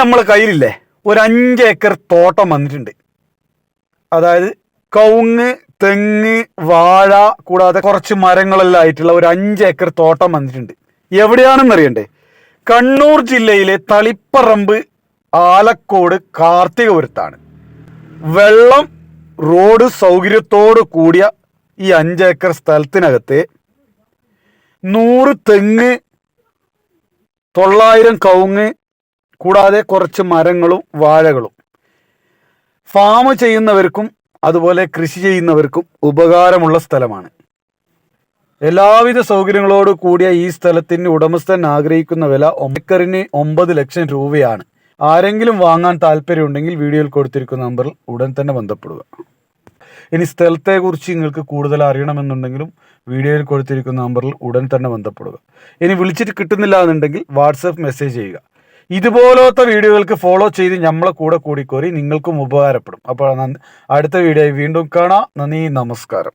നമ്മളെ കയ്യിലില്ലേ? ഒരു അഞ്ച് ഏക്കർ തോട്ടം വന്നിട്ടുണ്ട്. അതായത് കവുങ്ങ് തെങ്ങ് വാഴ കൂടാതെ കുറച്ച് മരങ്ങളെല്ലാം ആയിട്ടുള്ള ഒരു അഞ്ച് ഏക്കർ തോട്ടം വന്നിട്ടുണ്ട്. എവിടെയാണെന്ന് അറിയണ്ടേ കണ്ണൂർ ജില്ലയിലെ തളിപ്പറമ്പ് ആലക്കോട് കാർത്തികപുരത്താണ് വെള്ളം റോഡ് സൗകര്യത്തോട് കൂടിയ ഈ അഞ്ച് ഏക്കർ സ്ഥലത്തിനകത്ത് നൂറ് തെങ്ങ് തൊള്ളായിരം കവുങ്ങ് കൂടാതെ കുറച്ച് മരങ്ങളും വാഴകളും. ഫാം ചെയ്യുന്നവർക്കും അതുപോലെ കൃഷി ചെയ്യുന്നവർക്കും ഉപകാരമുള്ള സ്ഥലമാണ്. എല്ലാവിധ സൗകര്യങ്ങളോട് കൂടിയ ഈ സ്ഥലത്തിന് ഉടമസ്ഥൻ ആഗ്രഹിക്കുന്ന വില ഒമ്പക്കറിന് ഒമ്പത് ലക്ഷം രൂപയാണ്. ആരെങ്കിലും വാങ്ങാൻ താല്പര്യമുണ്ടെങ്കിൽ വീഡിയോയിൽ കൊടുത്തിരിക്കുന്ന നമ്പറിൽ ഉടൻ തന്നെ ബന്ധപ്പെടുക. ഇനി സ്ഥലത്തെക്കുറിച്ച് നിങ്ങൾക്ക് കൂടുതൽ അറിയണമെന്നുണ്ടെങ്കിലും വീഡിയോയിൽ കൊടുത്തിരിക്കുന്ന നമ്പറിൽ ഉടൻ തന്നെ ബന്ധപ്പെടുക. ഇനി വിളിച്ചിട്ട് കിട്ടുന്നില്ല എന്നുണ്ടെങ്കിൽ വാട്സപ്പ് മെസ്സേജ് ചെയ്യുക. ഇതുപോലത്തെ വീഡിയോകൾക്ക് ഫോളോ ചെയ്ത് നമ്മളെ കൂടെ കൂടിക്കോറി നിങ്ങൾക്കും ഉപകാരപ്പെടും. അപ്പോൾ അടുത്ത വീഡിയോ വീണ്ടും കാണാം. നന്ദി നമസ്കാരം.